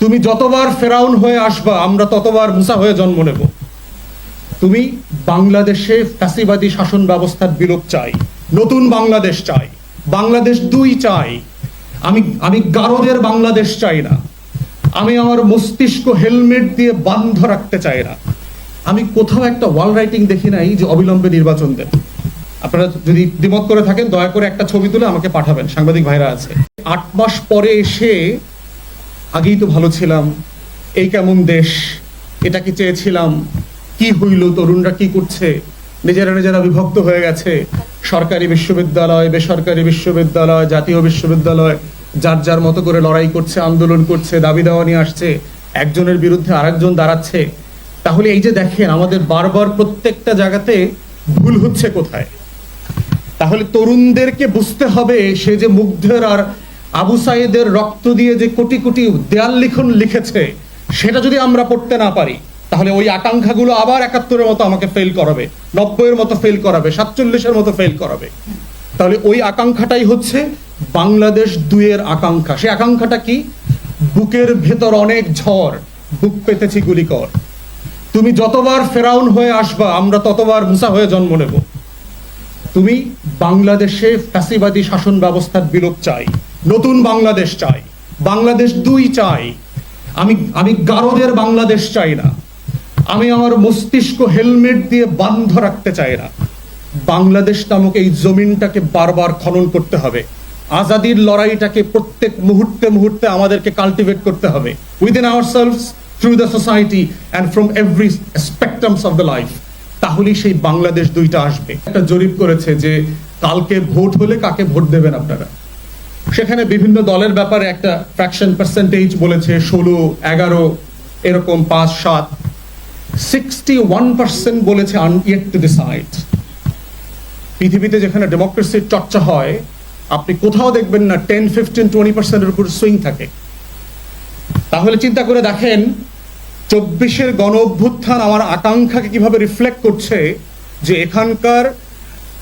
তুমি যতবার ফেরাউন হয়ে আসবা, আমরা ততবার মুসা হয়ে জন্ম নেব। তুমি বাংলাদেশে ফ্যাসিবাদী শাসন ব্যবস্থার বিলোপ চাই, নতুন বাংলাদেশ চাই, বাংলাদেশ দুই চাই। আমি আমি গারদের বাংলাদেশ চাই না। আমি আমার মস্তিষ্ক হেলমেট দিয়ে বান্ধ রাখতে চাই না। আমি কোথাও একটা ওয়াল রাইটিং দেখি নাই যে অবিলম্বে নির্বাচন দেন আপনারা যদি দ্বিমত করে থাকেন, দয়া করে একটা ছবি তুলে আমাকে পাঠাবেন। সাংবাদিক ভাইরা আছে। আট মাস পরে এসে আগেই তো ভালো ছিলাম। এই কেমন দেশ? এটা কি চেয়েছিলাম? কি হইল? তরুণরা কি করছে? নিজেরা নিজেরা বিভক্ত হয়ে গেছে। সরকারি বিশ্ববিদ্যালয়, বেসরকারি বিশ্ববিদ্যালয়, জাতীয় বিশ্ববিদ্যালয়, যার যার মতো করে লড়াই করছে, আন্দোলন করছে, দাবি দেওয়া নিয়ে আসছে, একজনের বিরুদ্ধে আরেকজন দাঁড়াচ্ছে। তাহলে এই যে দেখেন, আমাদের বারবার প্রত্যেকটা জায়গাতে ভুল হচ্ছে কোথায়? তাহলে তরুণদেরকে বুঝতে হবে, সে যে মুগ্ধের আর আবু সাইদের রক্ত দিয়ে যে কোটি কোটি দেয়াল লিখন লিখেছে, সেটা যদি আমরা পড়তে না পারি, তাহলে ওই আকাঙ্ক্ষাগুলো আবার একাত্তরের মতো আমাকে ফেল করাবে, নব্বইয়ের মতো ফেল করাবে, সাতচল্লিশের মতো ফেল করাবে। তাহলে ওই আকাঙ্ক্ষাটাই হচ্ছে বাংলাদেশ দুইয়ের আকাঙ্ক্ষা। সে আকাঙ্ক্ষাটা কি? বুকের ভেতর অনেক ঝড়, বুক পেতেছি গুলিকর। তুমি যতবার ফেরাউন হয়ে আসবা, আমরা ততবার মুসা হয়ে জন্ম নেব। তুমি বাংলাদেশে ফ্যাসিবাদী শাসন ব্যবস্থার বিলোপ চাই। নতুন বাংলাদেশ চাই। বাংলাদেশ দুই চাই। আমি আমি গারদের বাংলাদেশ চাই না। আমি আমার মস্তিষ্ক হেলমেট দিয়ে বান্ধ রাখতে চাই না। বাংলাদেশ নামক এই জমিনটাকে বারবার খনন করতে হবে। আজাদির লড়াইটাকে প্রত্যেক মুহূর্তে মুহূর্তে আমাদেরকে কাল্টিভেট করতে হবে। Within our self through the society and from every spectrums of the life তাহলেই সেই বাংলাদেশ দুইটা আসবে। একটা জরিপ করেছে যে, কালকে ভোট হলে কাকে ভোট দেবেন আপনারা? সেখানে বিভিন্ন দলের ব্যাপারে একটা ফ্র্যাকশন পার্সেন্টেজ বলেছে, ষোলো, এগারো, এরকম পাঁচ, সাত। সিক্সটি ওয়ান পার্সেন্ট বলেছে ইয়েট টু ডিসাইড পৃথিবীতে যেখানে ডেমোক্রেসির চর্চা হয়, আপনি কোথাও দেখবেন না টেন ফিফটিন টোয়েন্টি পার্সেন্টের উপর সুইং থাকে। তাহলে চিন্তা করে দেখেন, চব্বিশের গণ অভ্যুত্থান আমার আকাঙ্ক্ষাকে কীভাবে রিফ্লেক্ট করছে যে এখানকার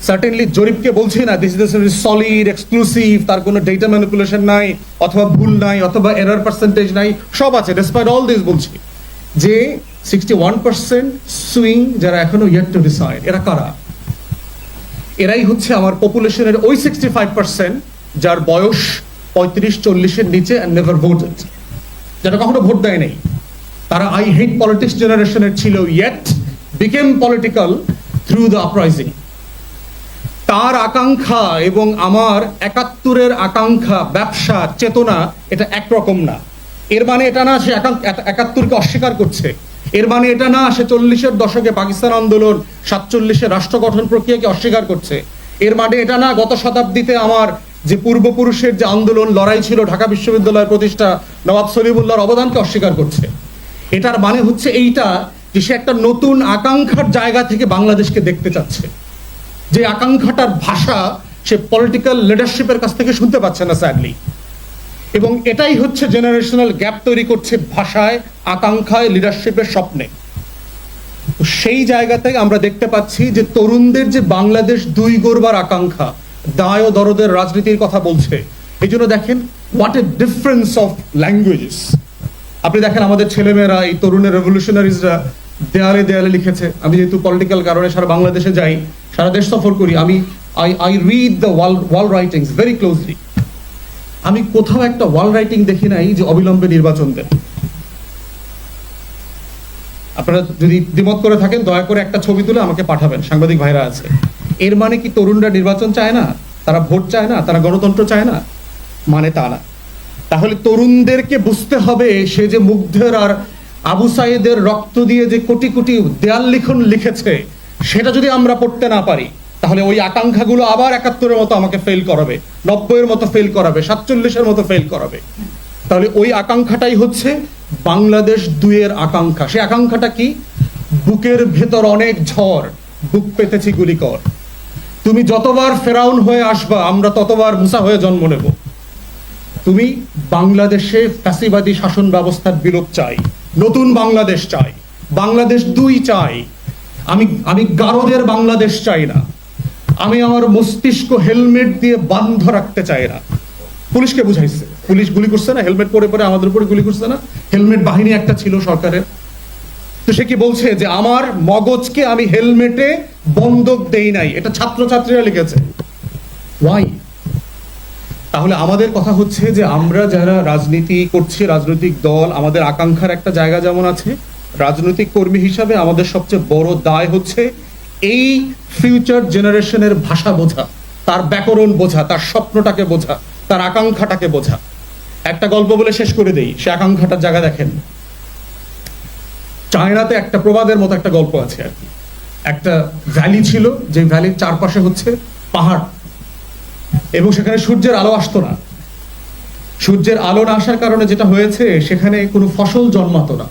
সার্টেনলি জরিপকে বলছি না দিস ইজ সলিড এক্সক্লুসিভ তার কোনো ডেটা ম্যানিপুলেশন নাই, অথবা ভুল নাই, অথবা এরার পার্সেন্টেজ নাই, সব আছে ডেসপাইট অল দিস বলছি। যে সিক্সটি ওয়ান পার্সেন্ট সুইং যারা এখনও ইয়েট টু ডিসাইড এরা কারা? এরাই হচ্ছে আমার পপুলেশনের ওই সিক্সটি ফাইভ পার্সেন্ট যার বয়স পঁয়ত্রিশ, চল্লিশের নিচে অ্যান্ড নেভার ভোটেড যারা কখনো ভোট দেয় নেই। তারা আই হেট পলিটিক্স জেনারেশনের ছিল yet became political through the uprising তার আকাঙ্ক্ষা এবং আমার একাত্তরের আকাঙ্ক্ষা, ব্যবসা, চেতনা, এটা একরকম না। এর মানে এটা না সে একাত্তরকে অস্বীকার করছে। এর মানে এটা না সে চল্লিশের দশকে পাকিস্তান আন্দোলন সাতচল্লিশে রাষ্ট্র গঠন প্রক্রিয়াকে অস্বীকার করছে। এর মানে এটা না গত শতাব্দীতে আমার যে পূর্বপুরুষের যে আন্দোলন, লড়াই ছিল ঢাকা বিশ্ববিদ্যালয়ের প্রতিষ্ঠা নবাব সলিমুল্লাহর অবদানকে অস্বীকার করছে। এটার মানে হচ্ছে এইটা যে সে একটা নতুন আকাঙ্ক্ষার জায়গা থেকে বাংলাদেশকে দেখতে চাচ্ছে। যে আকাঙ্ক্ষাটার ভাষা সে পলিটিক্যাল লিডারশিপের কাছ থেকে শুনতে পাচ্ছে না স্যাডলি এবং এটাই হচ্ছে জেনারেশনাল গ্যাপ তৈরি করছে ভাষায়, আকাঙ্ক্ষায় লিডারশিপের স্বপ্নে। সেই জায়গা থেকে আমরা দেখতে পাচ্ছি যে তরুণদের যে বাংলাদেশ দুই গড়বার আকাঙ্ক্ষা, দায় ও দরদের রাজনীতির কথা বলছে, এই জন্য দেখেন what a difference of languages আপনি দেখেন আমাদের ছেলেমেয়েরা, এই তরুণের রেভলিউশনারিজরা দেয়ালে দেয়ালে লিখেছে, আমি যেহেতু পলিটিক্যাল কারণে সারা বাংলাদেশে যাই, সারা দেশ সফর করি, আমি I I read the wall wall writings very closely আমি কোথাও একটা ওয়াল রাইটিং দেখি নাই যে অবিলম্বে নির্বাচন দেন। আপনারা যদি দ্বিমত করে থাকেন, দয়া করে একটা ছবি তুলে আমাকে পাঠাবেন, সাংবাদিক ভাইরা আছে। এর মানে কি তরুণরা নির্বাচন চায় না? তারা ভোট চায় না? তারা গণতন্ত্র চায় না? মানে তা না। তাহলে তরুণদেরকে বুঝতে হবে, সে যে মুগ্ধের আর আবু সাইদের রক্ত দিয়ে যে কোটি কোটি দেয়াল লিখন লিখেছে, সেটা যদি আমরা পড়তে না পারি, তাহলে ওই আকাঙ্ক্ষাগুলো আবার একাত্তরের মতো আমাকে ফেল করাবে, নব্বইয়ের মতো ফেল করাবে, সাতচল্লিশের মতো ফেল করাবে। তাহলে ওই আকাঙ্ক্ষাটাই হচ্ছে বাংলাদেশ দুইয়ের আকাঙ্ক্ষা। সে আকাঙ্ক্ষাটা কি? বুকের ভেতর অনেক ঝড়, বুক পেতেছি গুলিকর। তুমি যতবার ফেরাউন হয়ে আসবা, আমরা ততবার মুসা হয়ে জন্ম নেব। তুমি বাংলাদেশে ফ্যাসিবাদী শাসন ব্যবস্থার বিলোপ চাই। নতুন বাংলাদেশ চাই। বাংলাদেশ দুই চাই। আমি আমি গারদের বাংলাদেশ চাই না। আমি আমার মস্তিষ্ক হেলমেট দিয়ে বান্ধ রাখতে চাই না। পুলিশকে বুঝাইছে। পুলিশ গুলি করছে না? হেলমেট পরে পরে আমাদের উপরে গুলি করছে না? হেলমেট বাহিনী একটা ছিল সরকারের। তো সে কি বলছে যে আমার মগজকে আমি হেলমেটে বন্দুক দেই নাই? এটা ছাত্রছাত্রীরা লিখেছে। ওয়াই তাহলে আমাদের কথা হচ্ছে যে আমরা যারা রাজনীতি করছি, রাজনৈতিক দল, আমাদের আকাঙ্ক্ষার একটা জায়গা যেমন আছে, রাজনৈতিক কর্মী হিসাবে আমাদের সবচেয়ে বড় দায় হচ্ছে এই ফিউচার জেনারেশনের ভাষা বোঝা, তার ব্যাকরণ বোঝা, তার স্বপ্নটাকে বোঝা, তার আকাঙ্ক্ষাটাকে বোঝা। একটা গল্প বলে শেষ করে দেই, সে আকাঙ্ক্ষাটার জায়গা দেখেন। চায়নাতে একটা প্রবাদের মতো একটা গল্প আছে আর কি। একটা ভ্যালি ছিল, যে ভ্যালির চারপাশে হচ্ছে পাহাড়। এবং সেখানে সূর্যের আলো আসতো না। সূর্যের আলো না আসার কারণে যেটা হয়েছে, সেখানে কোনো ফসল জন্মাতো না।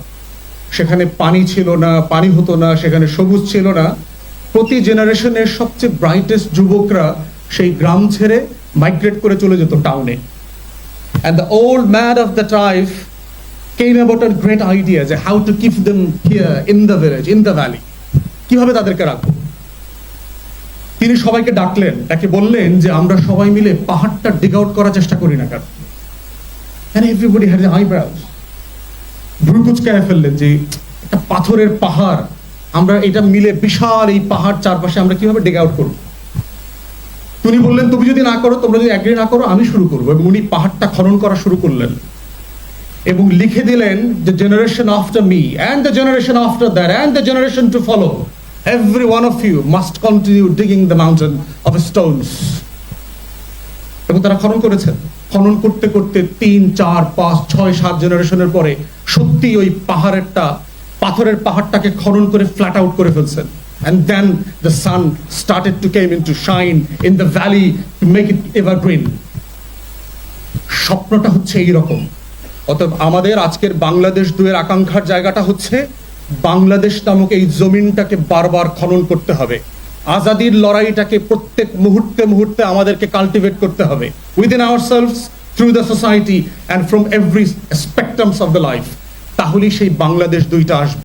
সেখানে পানি ছিল না, পানি হতো না, সেখানে সবুজ ছিল না। প্রতি জেনারেশনের সবচেয়ে ব্রাইটেস্ট যুবকরা সেই গ্রাম ছেড়ে মাইগ্রেট করে চলে যেত টাউনে and the old man of the tribe came about great idea যে how to keep them here in the village in the valley কীভাবে তাদেরকে রাখব? তিনি সবাইকে ডাকলেন, তাকে বললেন যে আমরা সবাই মিলে পাহাড়টা ডিগ আউট করার চেষ্টা করি না কেন? এন্ড এভরিবডি হ্যাড আইব্রাউজ ভ্রু কুচকায় ফেললেন যে একটা পাথরের পাহাড়, আমরা এটা মিলে বিশাল এই পাহাড় চারপাশে আমরা কীভাবে ডিগ আউট করব? তিনি বললেন, তুমি যদি না করো, তোমরা যদি অ্যাগ্রি না করো, আমি শুরু করব। এবং উনি পাহাড়টা খনন করা শুরু করলেন। এবং লিখে দিলেন the generation after me and the generation after that and the generation to follow every one of you must continue digging the mountain of stones এবং তারা খনন করেছেন। খনন করতে করতে তিন, চার, পাঁচ, ছয়, সাত জেনারেশনের পরে সত্যি ওই পাহাড়েরটা, পাথরের পাহাড়টাকে খনন করে ফ্ল্যাট আউট করে ফেলছেন। And then the sun started to came into shine in the valley to make it evergreen স্বপ্নটা হচ্ছে এই রকম অতএব আমাদের আজকের বাংলাদেশ দুয়ের আকাঙ্ক্ষার জায়গাটা হচ্ছে বাংলাদেশ নামক এই জমিনটাকে বারবার খনন করতে হবে। আজাদির লড়াইটাকে প্রত্যেক মুহূর্তে মুহূর্তে আমাদেরকে কাল্টিভেট করতে হবে। Within our selves through the society and from every spectrums of the life তাহলেই সেই বাংলাদেশ দুইটা আসবে।